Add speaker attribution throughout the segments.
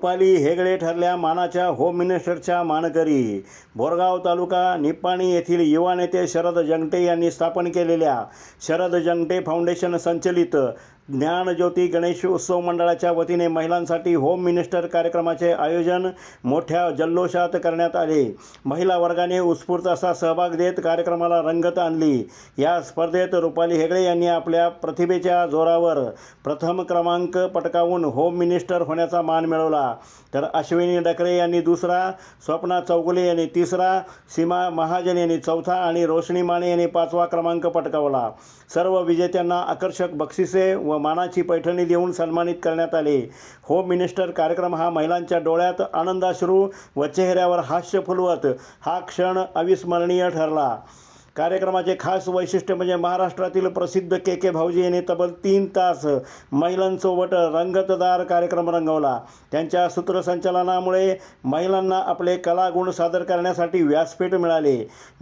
Speaker 1: रुपाली हेगडे ठरल्या मानाच्या होम मिनिस्टरच्या मानकरी. बोरगाव तालुका निपाणी येथील युवा नेते शरद जंगटे यांनी स्थापन केलेल्या शरद जंगटे फाउंडेशन संचलित ज्ञानज्योती गणेश उत्सव मंडळाच्या वतीने महिलांसाठी होम मिनिस्टर कार्यक्रमाचे आयोजन मोठ्या जल्लोषात करण्यात आले. महिला वर्गाने उत्स्फूर्त असा सहभाग देत कार्यक्रमाला रंगत आणली. या स्पर्धेत रुपाली हेगडे यांनी आपल्या प्रतिभेच्या जोरावर प्रथम क्रमांक पटकावून होम मिनिस्टर होण्याचा मान मिळवला. तर अश्विनी डकरे यांनी दुसरा स्वप्ना चौगुले यांनी तिसरा सीमा महाजन यांनी चौथा आणि रोशनी माने यांनी पाचवा क्रमांक पटकावला. सर्व विजेत्यांना आकर्षक बक्षिसे व मानाची पैठणी देऊन सन्मानित करण्यात आले. होम मिनिस्टर कार्यक्रम हा महिलांच्या डोळ्यात आनंदाश्रू व चेहऱ्यावर हास्य फुलवत. हा क्षण अविस्मरणीय ठरला. कार्यक्रमाचे खास वैशिष्ट्य म्हणजे महाराष्ट्रातील प्रसिद्ध के के भाऊजी यांनी तब्बल तीन तास महिलांसोबत रंगतदार कार्यक्रम रंगवला. त्यांच्या सूत्रसंचालनामुळे महिलांना आपले कलागुण सादर करण्यासाठी व्यासपीठ मिळाले.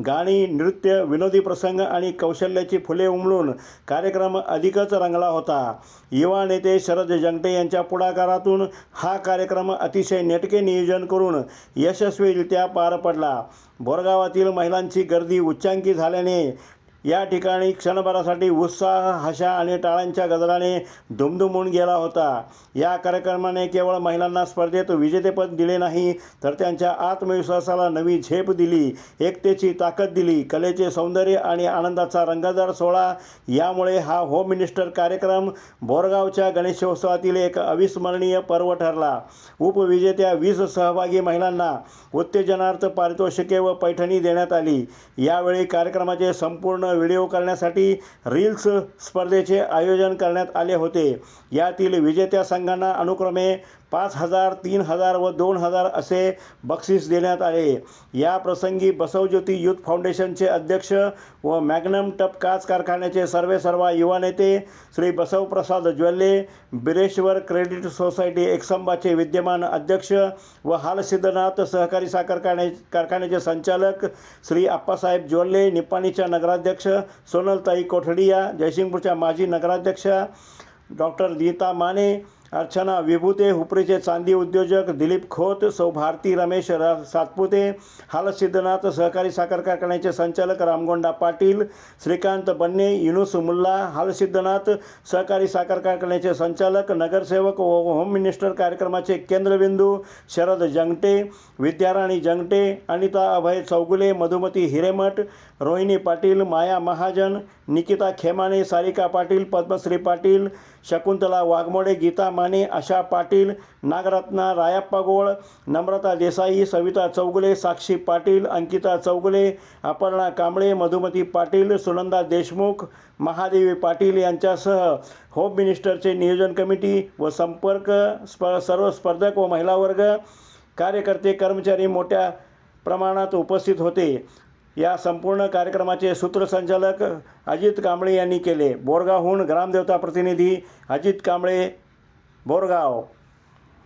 Speaker 1: गाणी नृत्य विनोदी प्रसंग आणि कौशल्याची फुले उमलून कार्यक्रम अधिकच रंगला होता. युवा नेते शरद जंगटे यांच्या पुढाकारातून हा कार्यक्रम अतिशय नेटके नियोजन करून यशस्वीरित्या पार पडला. बोरगावातील महिलांची गर्दी उच्चांकी చేయాలని या ठिकाणी क्षणभरासाठी उत्साह हशा आणि टाळ्यांच्या गजराने दुमदुमून गेला होता. या कार्यक्रमाने केवळ महिलांना स्पर्धेत विजेतेपद दिले नाही तर त्यांच्या आत्मविश्वासाला नवी झेप दिली एकतेची ताकद दिली कलेचे सौंदर्य आणि आनंदाचा रंगदार सोहळा. यामुळे हा होम मिनिस्टर कार्यक्रम बोरगावच्या गणेशोत्सवातील एक अविस्मरणीय पर्व ठरला. उपविजेत्या वीस सहभागी महिलांना उत्तेजनार्थ पारितोषिके व पैठणी देण्यात आली. यावेळी कार्यक्रमाचे संपूर्ण व्हिडिओ करण्यासाठी रील्स स्पर्धेचे आयोजन करण्यात आले होते. यातील विजेत्या संघांना अनुक्रमे पाच हजार तीन हजार व दोन हजार असे बक्षीस देण्यात आले. या प्रसंगी बसवज्योती युथ फाउंडेशनचे अध्यक्ष व मॅग्नम टप काच कारखान्याचे सर्वे सर्वा युवा नेते श्री बसवप्रसाद ज्वल्ले बिरेश्वर क्रेडिट सोसायटी एकसंबाचे विद्यमान अध्यक्ष व हालसिद्धनाथ सहकारी साखर कारखाने कारखान्याचे संचालक श्री आप्पासाहेब ज्वल्ले निपाणीच्या नगराध्यक्ष सोनलताई कोठडिया जयसिंगपूरच्या माजी नगराध्यक्षा डॉक्टर नीता माने अर्चना विभूते हुपरीचे चांदी उद्योजक दिलीप खोत सौ भारती रमेश र सातपुते हालसिद्धनाथ सहकारी साखर कारखान्याचे संचालक रामगोंडा पाटील श्रीकांत बन्ने युनुस मुल्ला हालसिद्धनाथ सहकारी साखर कारखान्याचे संचालक नगरसेवक व होम मिनिस्टर कार्यक्रमाचे केंद्रबिंदू शरद जंगटे विद्याराणी जंगटे अनिता अभय चौगुले मधुमती हिरेमठ रोहिणी पाटील माया महाजन निकिता खेमाने सारिका पाटील पद्मश्री पाटील शकुंतला वाघमोडे गीता माने आशा पाटील नागरत्ना रायाप्पा गोळ नम्रता देसाई सविता चौगुले साक्षी पाटील अंकिता चौगुले अपर्णा कांबळे मधुमती पाटील सुनंदा देशमुख महादेवी पाटील यांच्यासह होम मिनिस्टरचे नियोजन कमिटी व संपर्क स्प सर्व स्पर्धक व महिला वर्ग कार्यकर्ते कर्मचारी मोठ्या प्रमाणात उपस्थित होते. या संपूर्ण कार्यक्रमाचे सूत्रसंचालक अजित कांबळे यांनी केले. बोरगावहून ग्रामदेवता प्रतिनिधी अजित कांबळे बोरगाव